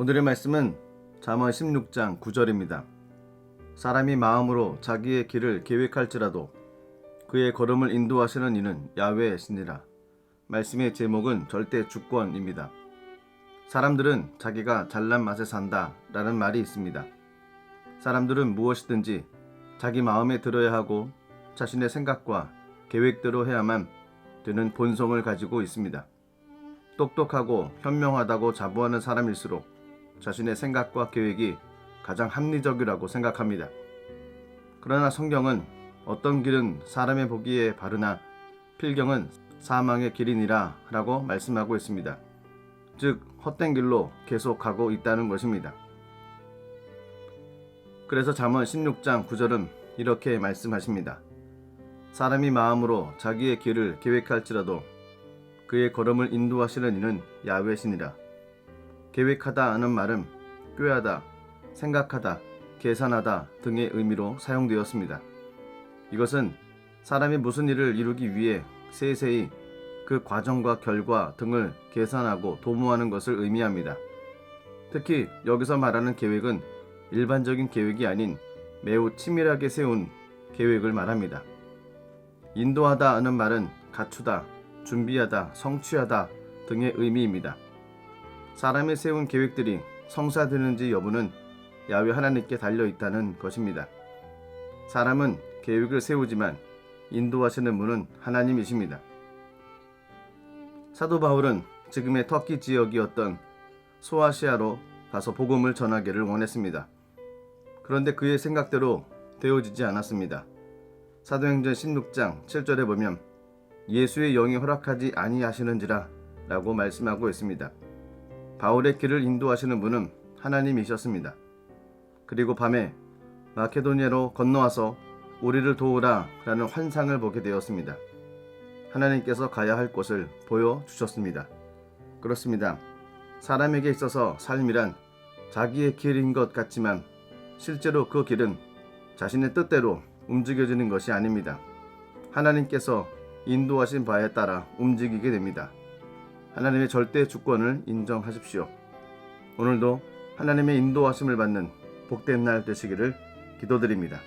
오늘의 말씀은 잠언 16장 9절입니다. 사람이 마음으로 자기의 길을 계획할지라도 그의 걸음을 인도하시는 이는 신이라. 말씀의 제목은 절대 주권입니다. 사람들은 자기가 잘난 맛에 산다 라는 말이 있습니다. 사람들은 무엇이든지 자기 마음에 들어야 하고 자신의 생각과 계획대로 해야만 되는 본성을 가지고 있습니다. 똑똑하고 현명하다고 자부하는 사람일수록 자신의 생각과 계획이 가장 합리적이라고 생각합니다. 그러나 성경은 어떤 길은 사람의 보기에 바르나 필경은 사망의 길이니라 라고 말씀하고 있습니다. 즉, 헛된 길로 계속 가고 있다는 것입니다. 그래서 잠언 16장 9절은 이렇게 말씀하십니다. 사람이 마음으로 자기의 길을 계획할지라도 그의 걸음을 인도하시는 이는 야훼시니라. 계획하다 하는 말은 꾀하다, 생각하다, 계산하다 등의 의미로 사용되었습니다. 이것은 사람이 무슨 일을 이루기 위해 세세히 그 과정과 결과 등을 계산하고 도모하는 것을 의미합니다. 특히 여기서 말하는 계획은 일반적인 계획이 아닌 매우 치밀하게 세운 계획을 말합니다. 인도하다 하는 말은 갖추다, 준비하다, 성취하다 등의 의미입니다. 사람이 세운 계획들이 성사되는지 여부는 야외 하나님께 달려 있다는 것입니다. 사람은 계획을 세우지만 인도하시는 분은 하나님이십니다. 사도 바울은 지금의 터키 지역이었던 소아시아로 가서 복음을 전하기를 원했습니다. 그런데 그의 생각대로 되어지지 않았습니다. 사도행전 16장 7절에 보면 예수의 영이 허락하지 아니하시는지라 라고 말씀하고 있습니다. 바울의 길을 인도하시는 분은 하나님이셨습니다. 그리고 밤에 마케도니아로 건너와서 우리를 도우라 라는 환상을 보게 되었습니다. 하나님께서 가야 할 곳을 보여주셨습니다. 그렇습니다. 사람에게 있어서 삶이란 자기의 길인 것 같지만 실제로 그 길은 자신의 뜻대로 움직여지는 것이 아닙니다. 하나님께서 인도하신 바에 따라 움직이게 됩니다. 하나님의 절대 주권을 인정하십시오. 오늘도 하나님의 인도하심을 받는 복된 날 되시기를 기도드립니다.